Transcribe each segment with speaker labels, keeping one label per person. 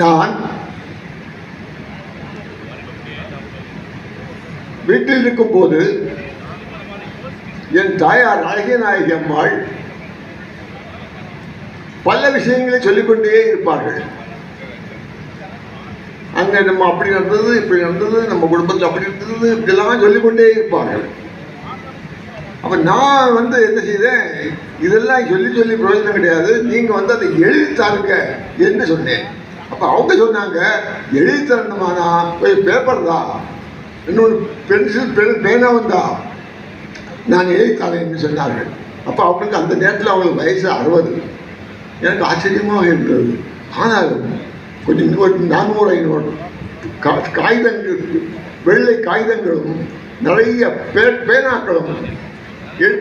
Speaker 1: நான் வீட்டில் இருக்கும்போது என் தாயார் அழகிய நாயகி அம்மாள் பல விஷயங்களை சொல்லிக்கொண்டே இருப்பார்கள். அங்கே நம்ம அப்படி நடந்தது இப்படி நடந்தது நம்ம குடும்பத்தில் அப்படி இருந்தது இப்படிலாம் சொல்லிக்கொண்டே இருப்பார்கள். அப்போ நான் வந்து என்ன செய்தேன்? இதெல்லாம் சொல்லி சொல்லி பிரயோஜனம் கிடையாது. நீங்கள் வந்து அதை எழுதி தாருங்க என்று சொன்னேன். அப்போ அவங்க சொன்னாங்க எழுதி தரணுமானா போய் பேப்பர் தான் இன்னொன்று பென்சில் பென் பேனாவும் தான் நான் எழுதி தரேன் சொன்னார்கள். அப்போ அவங்களுக்கு அந்த நேரத்தில் அவங்களுக்கு வயசு அறுபது. எனக்கு ஆச்சரியமாக இருந்தது. ஆனாலும் கொஞ்சம் இன்னொரு நானூறு ஐநூறு கா காகிதங்கள் வெள்ளை காகிதங்களும் நிறைய பே பேனாக்களும்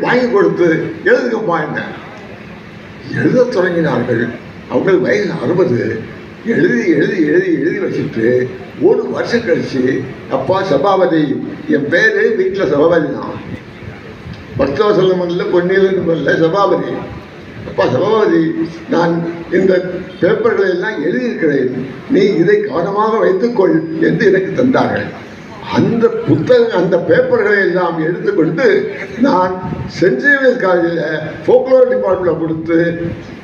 Speaker 1: வாங்கி கொடுத்து எழுதுங்கப்பா என்ன எழுதத் தொடங்கினார்கள். அவங்களுக்கு வயது அறுபது. எழுதி எழுதி எழுதி எழுதி வச்சுட்டு ஒரு வருஷம் கழிச்சு அப்பா சபாபதி என் பேர் வீட்டில் சபாபதி தான். பக்தவசலம் இல்லை பொன்னியில் இல்லை சபாபதி. அப்பா சபாபதி நான் இந்த பேப்பர்களை எல்லாம் எழுதியிருக்கிறேன். நீ இதை கவனமாக வைத்துக்கொள் என்று எனக்கு தந்தார்கள். அந்த புத்தகம் அந்த பேப்பர்களை எல்லாம் எடுத்துக்கொண்டு நான் சென்ட் சேவியர்ஸ் காலேஜில் ஃபோக்லோர் டிபார்ட்மெண்ட்டில் கொடுத்து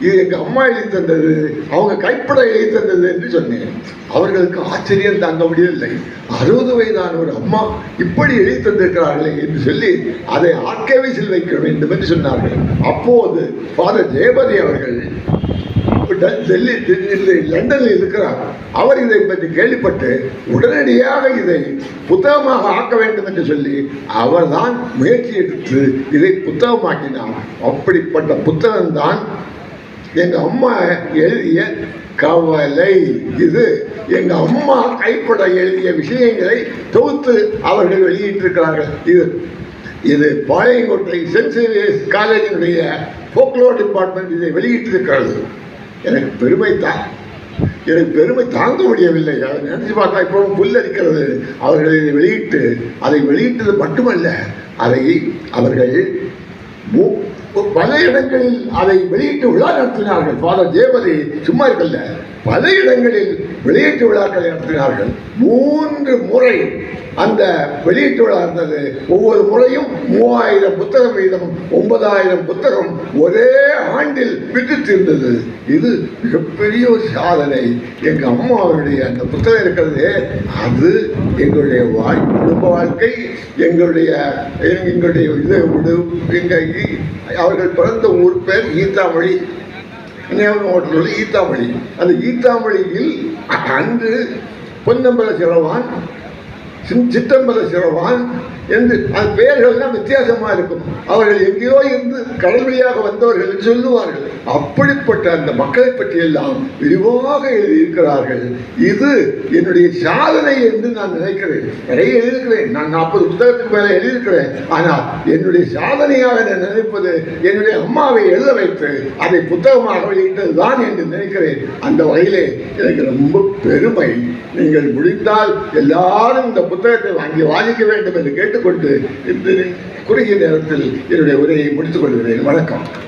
Speaker 1: இது எங்கள் அம்மா எழுதி தந்தது அவங்க கைப்பட எழுதி தந்தது என்று சொன்னேன். அவர்களுக்கு ஆச்சரியம் தாங்க முடியவில்லை. அறுபது வயதான ஒரு அம்மா இப்படி எழுதி தந்திருக்கிறார்களே என்று சொல்லி அதை ஆர்கேவிஸில் வைக்க வேண்டும் என்று சொன்னார்கள். அப்போது ஃபாதர் ஜெயபதி அவர்கள் டெல்லி டெல்லி- லண்டனில் இருக்கிறார். அவர் இதை பற்றி கேள்விப்பட்டு உடனடியாக இதை புத்தகமாக ஆக்க வேண்டும் என்று சொல்லி அவர்தான் முயற்சி எடுத்து இதை புத்தகமாக்கினார். அப்படிப்பட்ட புத்தகம்தான் எங்கள் அம்மா எழுதிய கவலை. இது எங்க அம்மா கைப்பட எழுதிய விஷயங்களை தொகுத்து அவர்கள் வெளியிட்டிருக்கிறார்கள். இது இது பாளையங்கோட்டை சென்ட் சேவியர்ஸ் காலேஜினுடைய ஃபோக்லோர் டிபார்ட்மெண்ட் இதை வெளியிட்டிருக்கிறது. எனக்கு பெருமை தான் எனக்கு பெருமை தாங்க முடியவில்லை. அதை நினைச்சு பார்த்தா இப்போ புல்லரிக்கிறது அவர்கள் இதை வெளியிட்டு அதை வெளியிட்டது மட்டுமல்ல அதை அவர்கள் மு- பல இடங்களில் அதை வெளியிட்டு விழா நடத்தினார்கள். ஃபாதர் ஜெயபதி சும்மா இருக்கல்ல. பல இடங்களில் வெளியீட்டு விழாக்களை நடத்தினார்கள். மூன்று முறை அந்த வெளியீட்டு விழா இருந்தது. ஒவ்வொரு முறையும் மூவாயிரம் புத்தகம் வீதம் ஒன்பதாயிரம் புத்தகம் ஒரே ஆண்டில் விற்று தீர்ந்தது இது மிகப்பெரிய ஒரு சாதனை. எங்கள் அம்மா அவருடைய அந்த புத்தகம் இருக்கிறதே அது எங்களுடைய வாழ் குடும்ப வாழ்க்கை எங்களுடைய எங்களுடைய இது எங்கள் அவர்கள் பிறந்த ஊர் பேர் ஈத்தாமொழி கன்னியாகுமரி மாவட்டத்தில் ஈத்தாமொழி அந்த ஈத்தாமொழியில் அன்று பொன்னம்பல செலவான் சிற்றம்பல சிறவான் என்று அந்த பெயர்கள்லாம் வித்தியாசமாக இருக்கும். அவர்கள் எங்கேயோ இருந்து கடல் வழியாக வந்தவர்கள் என்று சொல்லுவார்கள். அப்படிப்பட்ட அந்த மக்களை பற்றியெல்லாம் விரிவாக எழுதியிருக்கிறார்கள். இது என்னுடைய சாதனை என்று நான் நினைக்கிறேன். நிறைய எழுதியிருக்கிறேன். நான் நாற்பது புத்தகத்துக்கு மேலே எழுதியிருக்கிறேன். ஆனால் என்னுடைய சாதனையாக நான் நினைப்பது என்னுடைய அம்மாவை எழுத வைத்து அதை புத்தகமாக வெளியிட்டது தான் என்று நினைக்கிறேன். அந்த வகையிலே எனக்கு ரொம்ப பெருமை. நீங்கள் முடிந்தால் எல்லாரும் இந்த புத்தகத்தை வாங்கி வாசிக்க வேண்டும் என்று கேட்டுக்கொண்டு இந்த குறுகிய நேரத்தில் என்னுடைய உரையை முடித்துக் கொள்கிறேன். வணக்கம்.